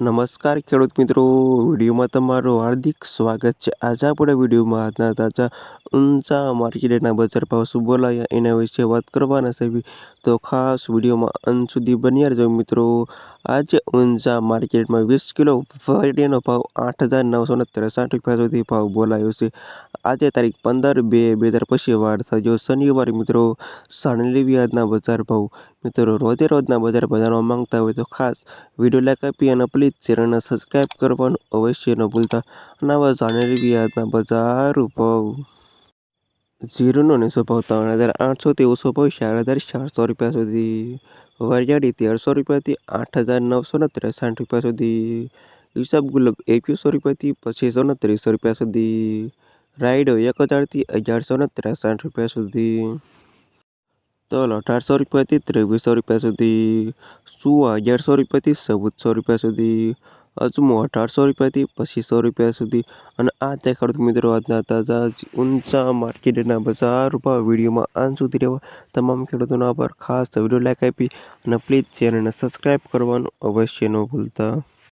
નમસ્કાર ખેડૂત મિત્રો. વિડીયોમાં તમારું હાર્દિક સ્વાગત છે. આજે આપણે વિડીયોમાં આજના તાજા, ઊંચા માર્કેટના બજાર ભાવ, શું બોલાયા એના વિશે વાત કરવાના છે. તો ખાસ વિડીયોમાં અંત સુધી બન્યા રહેજો મિત્રો. આજે ઊંચા માર્કેટમાં વીસ કિલો વરીનો ભાવ આઠ હજાર નવસો ને ત્રેસઠ રૂપિયા સુધી ભાવ બોલાયો છે. આજે તારીખ પંદર બે બે હજાર પછી વાર થયો. શનિવાર મિત્રો સાણલી વ્યાજના બજાર ભાવ મિત્રો રોજે રોજના બજાર બજારવા માંગતા હોય તો ખાસ વીડિયો લાઈક આપી અને પ્લીઝ ચેનલને સબસ્ક્રાઈબ કરવાનું અવશ્ય ન ભૂલતા. અને આવા સાણલી વ્યાજના બજાર ભાવ ઝીરોનો નીચો ભાવ ત્રણ હજાર આઠસોથી ઓછો ભાવ ચાર હજાર ચારસો રૂપિયા સુધી. વરિયાળી તેરસો રૂપિયાથી આઠ હજાર નવસો ને ત્રેસાઠ રૂપિયા સુધી. હિસાબ ગુલાબ એકવીસો રૂપિયાથી પચીસો ને ત્રીસો રૂપિયા સુધી. રાયડો એક હજારથી અગિયારસો ને ત્રેસઠ રૂપિયા સુધી. તલ અઢારસો રૂપિયાથી ત્રેવીસો રૂપિયા સુધી. સુવા અગિયારસો રૂપિયાથી ચૌદસો રૂપિયા સુધી? અજમો, અઢારસો રૂપિયાથી પચીસો રૂપિયા સુધી. અને આ તે ખેડૂત મિત્રો આજના તાજા ઊંચા માર્કેટના બજાર રૂપા વિડીયોમાં આન સુધી રહેવા તમામ ખેડૂતોનો આભાર. ખાસ વીડિયો લાઈક આપી અને પ્લીઝ ચેનલને સબસ્ક્રાઈબ કરવાનું અવશ્ય ન ભૂલતા.